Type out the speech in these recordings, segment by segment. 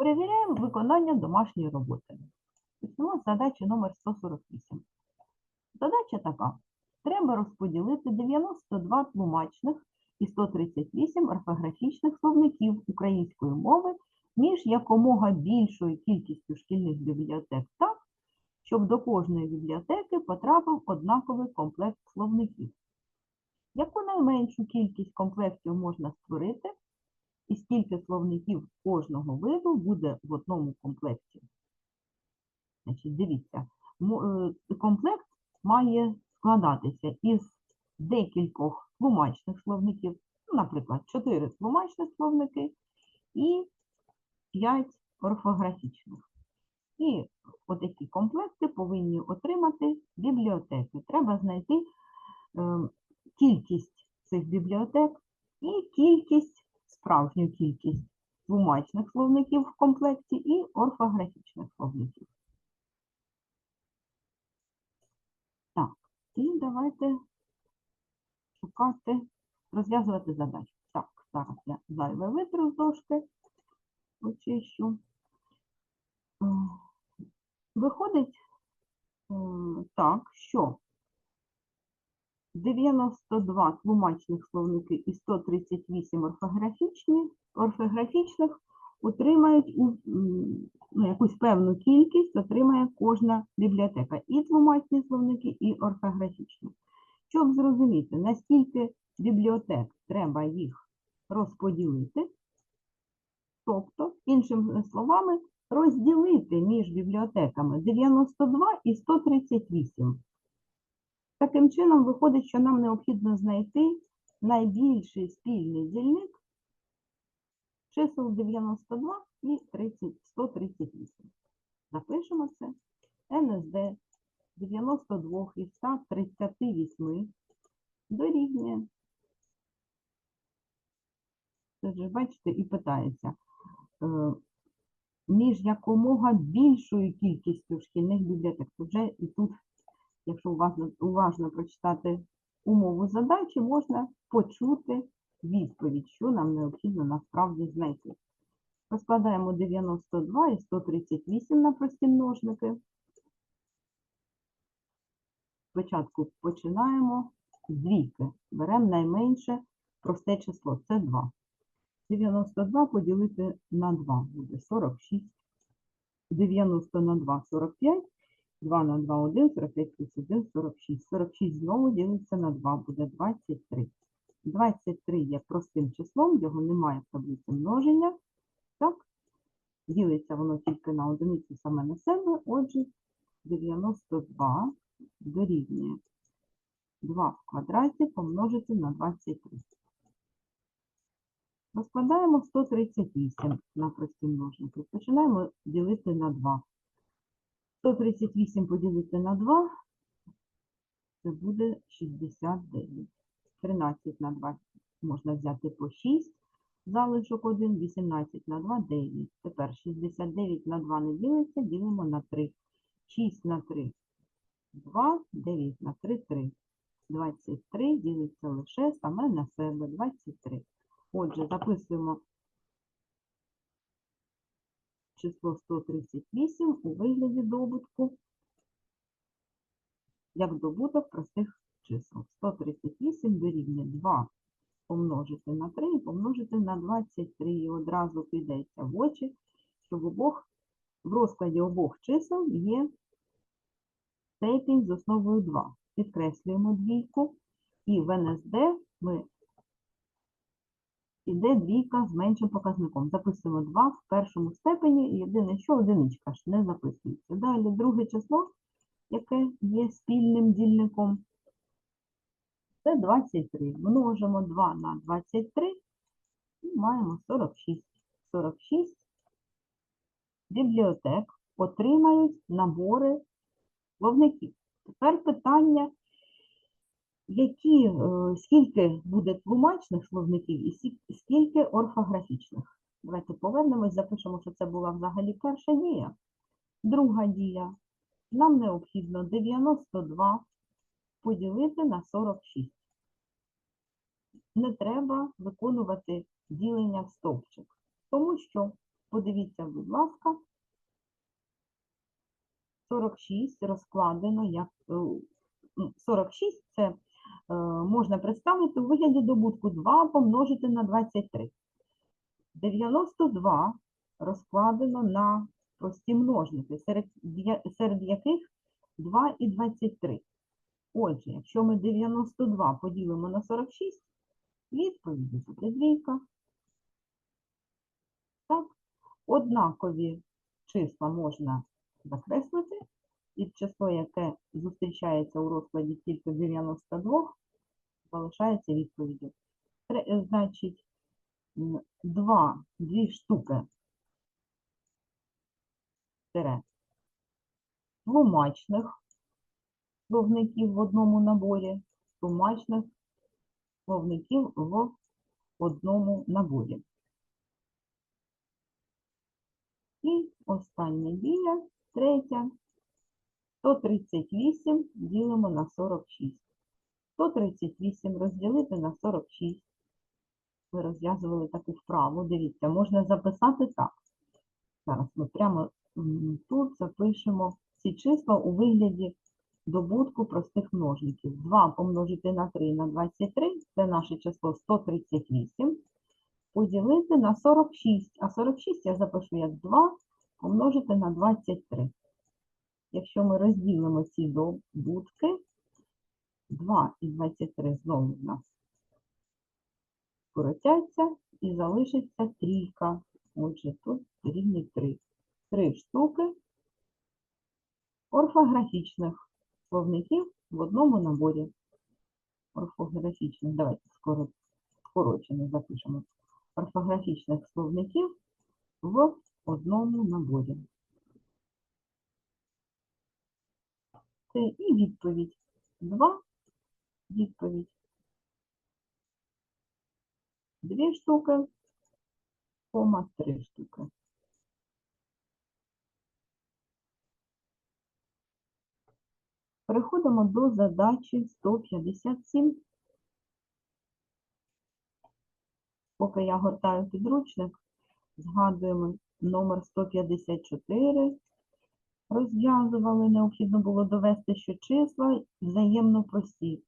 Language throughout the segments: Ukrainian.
Перевіряємо виконання домашньої роботи. Почнемо з задачі номер 148. Задача така. Треба розподілити 92 тлумачних і 138 орфографічних словників української мови між якомога більшою кількістю шкільних бібліотек так, щоб до кожної бібліотеки потрапив однаковий комплект словників. Яку найменшу кількість комплектів можна створити, і скільки словників кожного виду буде в одному комплекті? Значить, дивіться, е, комплект має складатися із декількох тлумачних словників, ну, наприклад, 4 тлумачних словники і 5 орфографічних. І отакі комплекти повинні отримати бібліотеки. Треба знайти е, кількість цих бібліотек і кількість, справжню кількість тлумачних словників в комплекті і орфографічних словників. Так, і давайте шукати, розв'язувати задачу. Так, зараз я зайве витру з дошки, очищу. Е, Виходить е, так, що 92 тлумачних словники і 138 орфографічні, орфографічних отримають ну, якусь певну кількість, отримає кожна бібліотека. І тлумачні словники, і орфографічні. Щоб зрозуміти, наскільки бібліотек треба їх розподілити, тобто, іншими словами, розділити між бібліотеками 92 і 138. Таким чином, виходить, що нам необхідно знайти найбільший спільний дільник чисел 92 і 30, 138. Запишемо це. НСД 92 і 138 дорівнює. Це ж бачите, і питається, е, між якомога більшою кількістю шкільних бібліотек. Вже і тут, якщо уважно, уважно прочитати умову задачі, можна почути відповідь, що нам необхідно насправді знайти. Розкладаємо 92 і 138 на прості множники. Спочатку починаємо з двійки. Беремо найменше просте число, це 2. 92 поділити на 2 буде 46. 90 на 2 – 45. 2 на 2 – 1, 45 плюс 1 – 46. 46 знову ділиться на 2, буде 23. 23 є простим числом, його немає в таблиці множення. Так? Ділиться воно тільки на одиницю саме на себе. Отже, 92 дорівнює 2 в квадраті помножити на 23. Розкладаємо 138 на прості множники. Починаємо ділити на 2. 138 поділити на 2 це буде 69. 13 на 2 можна взяти по 6, залишок 1, 18 на 2 – 9. Тепер 69 на 2 не ділиться, ділимо на 3. 6 на 3 – 2, 9 на 3 – 3. 23 ділиться лише саме на себе 23. Отже, записуємо число 138 у вигляді добутку як добуток простих чисел. 138 дорівнює 2 помножити на 3 і помножити на 23. І одразу підеться в очі, що в обох, в розкладі обох чисел є степінь з основою 2. Підкреслюємо двійку. І в НСД ми іде двійка з меншим показником. Записуємо 2 в першому степені, і єдине, що одиничка ж не записується. Далі друге число, яке є спільним дільником, це 23. Множимо 2 на 23 і маємо 46. 46 бібліотек отримають набори словників. Тепер питання, які, е, скільки буде тлумачних словників і скільки орфографічних. Давайте повернемось, запишемо, що це була взагалі перша дія. Друга дія. Нам необхідно 92 поділити на 46. Не треба виконувати ділення в стовпчик, тому що Подивіться, будь ласка. 46 розкладено як е, 46 це можна представити у вигляді добутку 2 помножити на 23. 92 розкладено на прості множники, серед, яких 2 і 23. Отже, якщо ми 92 поділимо на 46, відповіді буде двійка. Так, однакові числа можна закреслити, і число, яке зустрічається у розкладі тільки 92, залишається відповіддю. Е, Значить, два, дві штуки тире тлумачних словників в одному наборі, тлумачних словників в одному наборі. І остання дія, третя, 138 ділимо на 46. 138 розділити на 46. Ви розв'язували таку вправу. Дивіться, можна записати так. Зараз ми прямо тут запишемо ці числа у вигляді добутку простих множників. 2 помножити на 3 на 23 це наше число 138. Поділити на 46. А 46 я запишу як 2 помножити на 23. Якщо ми розділимо ці добутки, 2 і 23 знову в нас скоротяться і залишиться трійка. Отже, тут рівні 3. Три штуки орфографічних словників в одному наборі. Орфографічних, давайте скоро, скорочено запишемо. Орфографічних словників в одному наборі. Це і відповідь. Два відповідь. Дві штуки, кома три штуки. Переходимо до задачі 157. Поки я гортаю підручник, згадуємо номер 154. Розв'язували, необхідно було довести, що числа взаємно прості.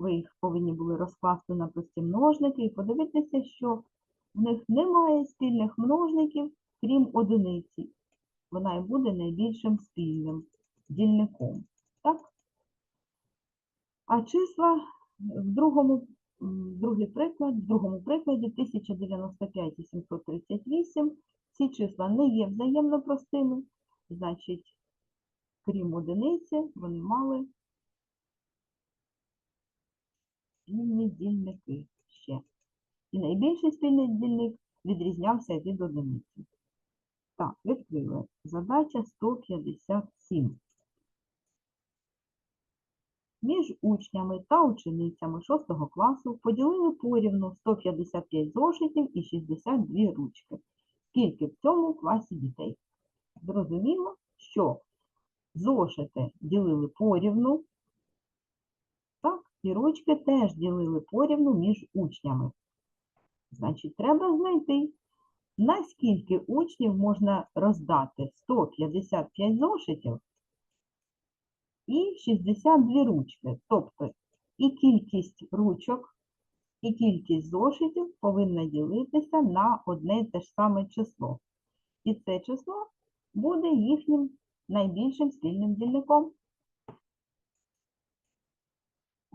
Ви їх повинні були розкласти на прості множники і подивитися, що в них немає спільних множників, крім одиниці. Вона і буде найбільшим спільним дільником. Так? А числа в другому, другий приклад, в другому прикладі 1095 і 738. Ці числа не є взаємно простими, значить, крім одиниці, вони мали спільні дільники ще. І найбільший спільний дільник відрізнявся від одиниці. Так, відкрили. Задача 157. Між учнями та ученицями 6 класу поділили порівну 155 зошитів і 62 ручки. Скільки в цьому класі дітей? Зрозуміло, що зошити ділили порівну, так, і ручки теж ділили порівну між учнями. Значить, треба знайти, наскільки учнів можна роздати 155 зошитів і 62 ручки. Тобто і кількість ручок, і кількість зошитів повинна ділитися на одне й те ж саме число. І це число буде їхнім найбільшим спільним дільником.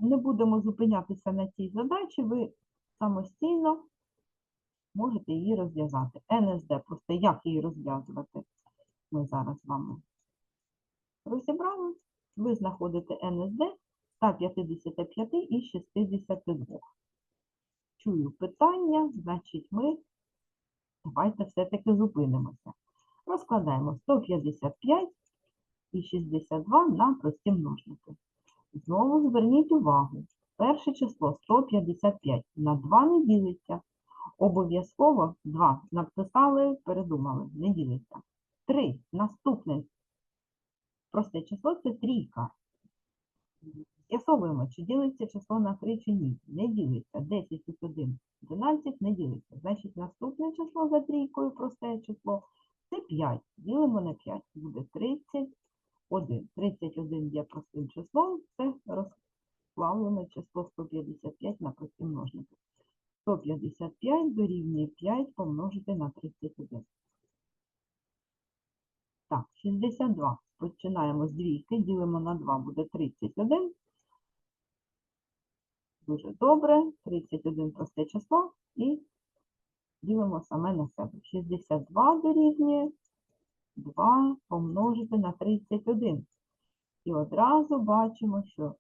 Не будемо зупинятися на цій задачі, ви самостійно можете її розв'язати. НСД, просто як її розв'язувати, ми зараз з вами розібрали. Ви знаходите НСД 155 і 62. Чую питання, значить ми давайте все-таки зупинимося. Розкладаємо 155 і 62 на прості множники. Знову зверніть увагу, перше число 155 на 2 не ділиться. Обов'язково 2 написали, передумали, не ділиться. 3. Наступне просте число це трійка. З'ясовуємо, чи ділиться число на 3 чи ні. Не ділиться. 10 плюс 1 – 12, не ділиться. Значить, наступне число за трійкою, просте число, це 5. Ділимо на 5. Буде 31. 31 є простим числом, це розплавлене число 155 на прості множники. 155 дорівнює 5 помножити на 31. Так, 62. Починаємо з двійки, ділимо на 2, буде 31. Дуже добре. 31 просте число і ділимо саме на себе. 62 дорівнює 2 помножити на 31. І одразу бачимо, що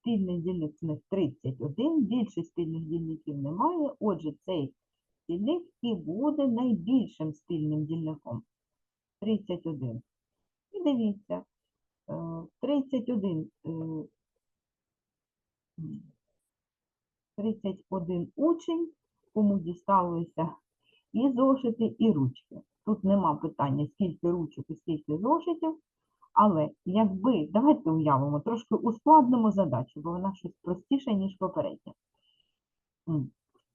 спільний дільник в них 31, більше спільних дільників немає, отже, цей спільник і буде найбільшим спільним дільником. 31. І дивіться, е, 31, е, 31 учень, кому дісталося і зошити, і ручки. Тут нема питання, скільки ручок і скільки зошитів, але якби, давайте уявимо, трошки ускладнимо задачу, бо вона щось простіша, ніж попередня.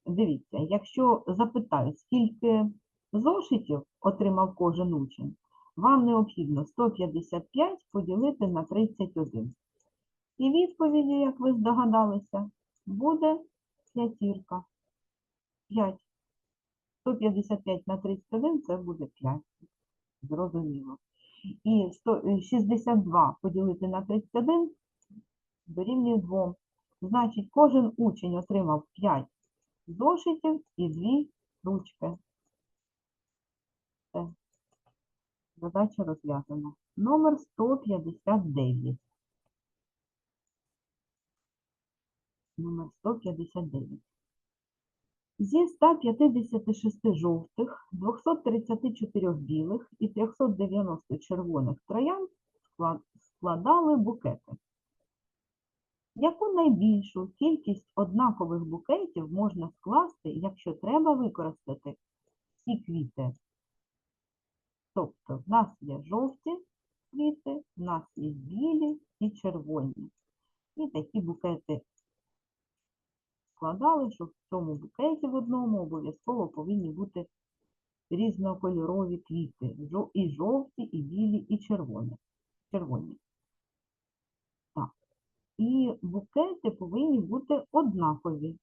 Дивіться, якщо запитають, скільки зошитів отримав кожен учень, вам необхідно 155 поділити на 31. І відповіді, як ви здогадалися, буде п'ятірка. 5. 155 на 31 це буде 5. Зрозуміло. І 100 е, 62 поділити на 31 дорівнює 2. Значить, кожен учень отримав 5 зошитів і 2 ручки. Все. Задача розв'язана. Номер 159. Номер 159. Зі 156 жовтих, 234 білих і 390 червоних троянд складали букети. Яку найбільшу кількість однакових букетів можна скласти, якщо треба використати всі квіти? Тобто в нас є жовті квіти, в нас є білі і червоні. І такі букети складали, що в цьому букеті в одному обов'язково повинні бути різнокольорові квіти. І жовті, і білі, і червоні. червоні. Так. І букети повинні бути однакові.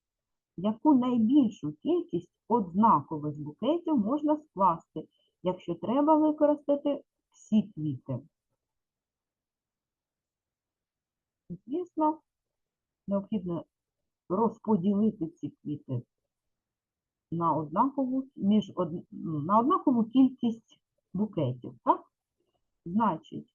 Яку найбільшу кількість однакових букетів можна скласти, якщо треба використати всі квіти? Звісно, необхідно розподілити ці квіти на однакову, між ну, на однакову кількість букетів. Так? Значить,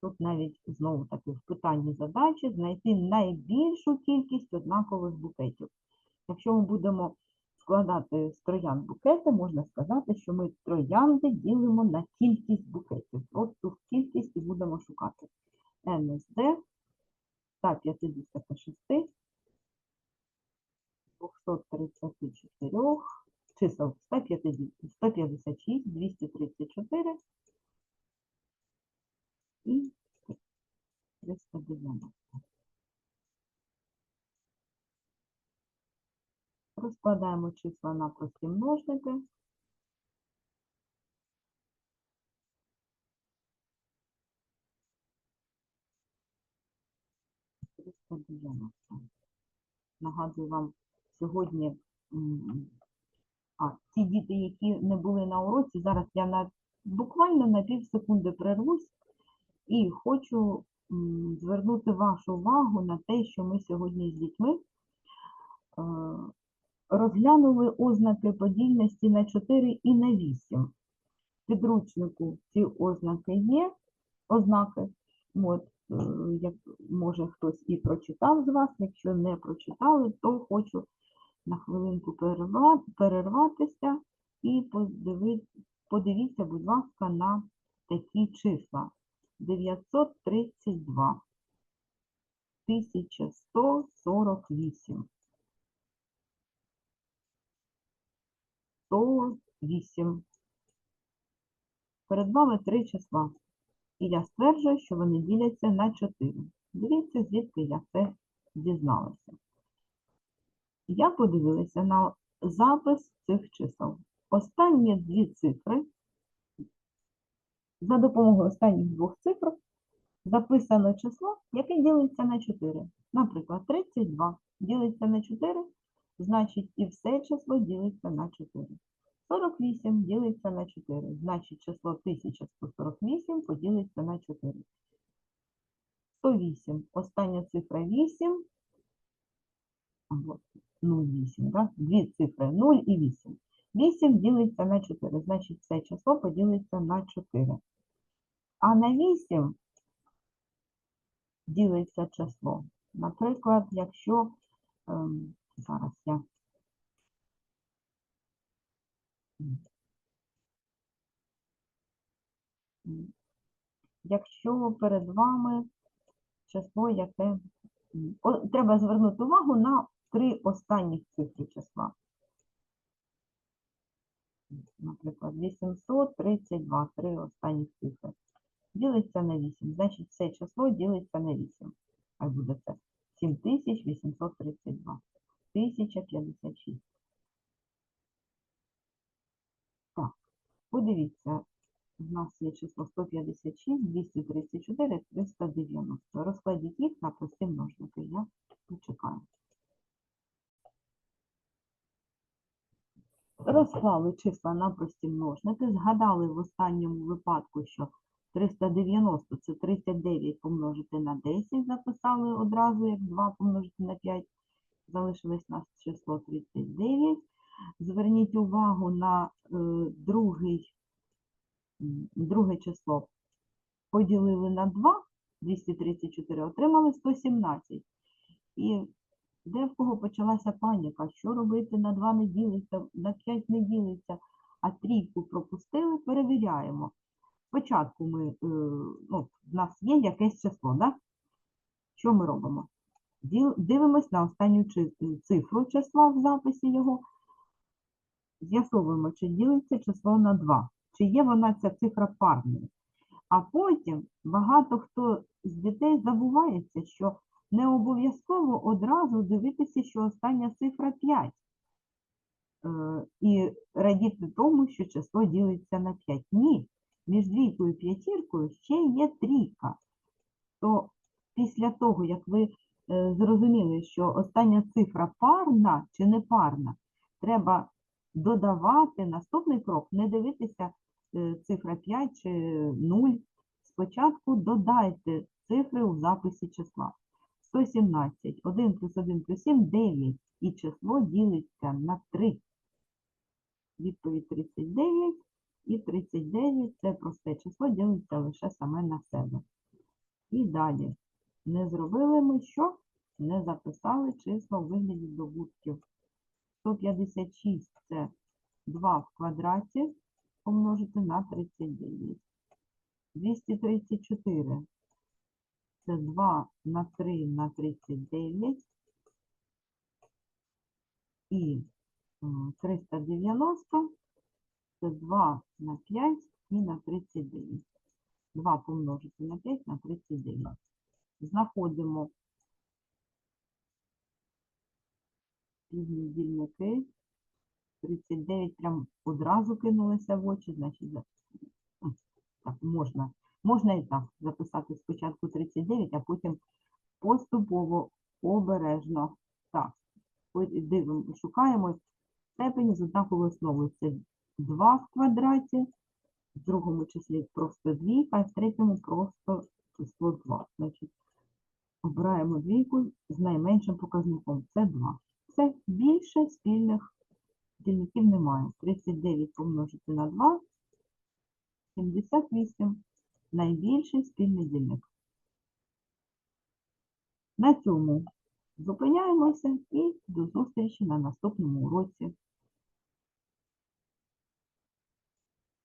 тут навіть знову таки в питанні задачі знайти найбільшу кількість однакових букетів. Якщо ми будемо складати з троянд букети, можна сказати, що ми троянди ділимо на кількість букетів. От ту кількість і будемо шукати. НСД 156, 234, чисел 156, 234 і 390. Розкладаємо числа на прості множники. Триста дев'яносто. Нагадую вам, сьогодні а, ті діти, які не були на уроці, зараз я на буквально на пів секунди прервусь і хочу звернути вашу увагу на те, що ми сьогодні з дітьми е, розглянули ознаки подільності на 4 і на 8. В підручнику ці ознаки є, ознаки. От, як може хтось і прочитав з вас, якщо не прочитали, то хочу на хвилинку перерватися і подивіться, будь ласка, на такі числа. 932, 1148, 108. Перед вами три числа. І я стверджую, що вони діляться на 4. Дивіться, звідки я це дізналася. Я подивилася на запис цих чисел. Останні дві цифри, за допомогою останніх двох цифр записано число, яке ділиться на 4. Наприклад, 32 ділиться на 4, значить і все число ділиться на 4. 48 ділиться на 4, значить число 1148 поділиться на 4. 108, остання цифра 8, або 0,8, да? Дві цифри 0 і 8. 8 ділиться на 4, значить це число поділиться на 4. А на 8 ділиться число. Наприклад, якщо ем, зараз я якщо перед вами число, яке треба звернути увагу на три останніх цифри числа. Наприклад, 832, три останніх цифри. Ділиться на 8, значить все число ділиться на 8. Хай буде це 7832. 1056. Так, подивіться, у нас є число 156, 234, 390. Розкладіть їх на прості множники. Я почекаю. Розклали числа на прості множники, згадали в останньому випадку, що 390 це 39 помножити на 10, записали одразу, як 2 помножити на 5, залишилось нас число 39. Зверніть увагу на е, другий, друге число. Поділили на 2, 234, отримали 117. І де в кого почалася паніка, що робити на 2 не ділиться, на 5 не ділиться, а трійку пропустили, перевіряємо. Спочатку ми, е, ну, в нас є якесь число, да? Що ми робимо? Дивимось на останню цифру числа в записі його, з'ясовуємо, чи ділиться число на 2, чи є вона ця цифра парною. А потім багато хто з дітей забувається, що не обов'язково одразу дивитися, що остання цифра 5. Е, І радіти тому, що число ділиться на 5. Ні, між двійкою і п'ятіркою ще є трійка. То після того, як ви е, зрозуміли, що остання цифра парна чи не парна, треба додавати наступний крок, не дивитися е, цифра 5 чи 0. Спочатку додайте цифри у записі числа. 117, 1 плюс 1 плюс 7, 9. І число ділиться на 3. Відповідь 39. І 39 це просте число ділиться лише саме на себе. І далі. Не зробили ми що? Не записали числа у вигляді добутків. 156 це 2 в квадраті помножити на 39. 234 це 2 на 3 на 39. І 390 це 2 на 5 і на 39. 2 помножити на 5 на 39. Знаходимо дільники. 39 прям одразу кинулося в очі, значить, так, можна. Можна і так записати спочатку 39, а потім поступово обережно. Так, дивимо, шукаємо степені з однаковою основою. Це 2 в квадраті, в другому числі просто двійка, а в третьому просто число 2. Значить, обираємо двійку з найменшим показником. Це 2. Це більше спільних дільників немає. 39 помножити на 2, 78. Найбільший спільний дільник. На цьому зупиняємося і до зустрічі на наступному уроці.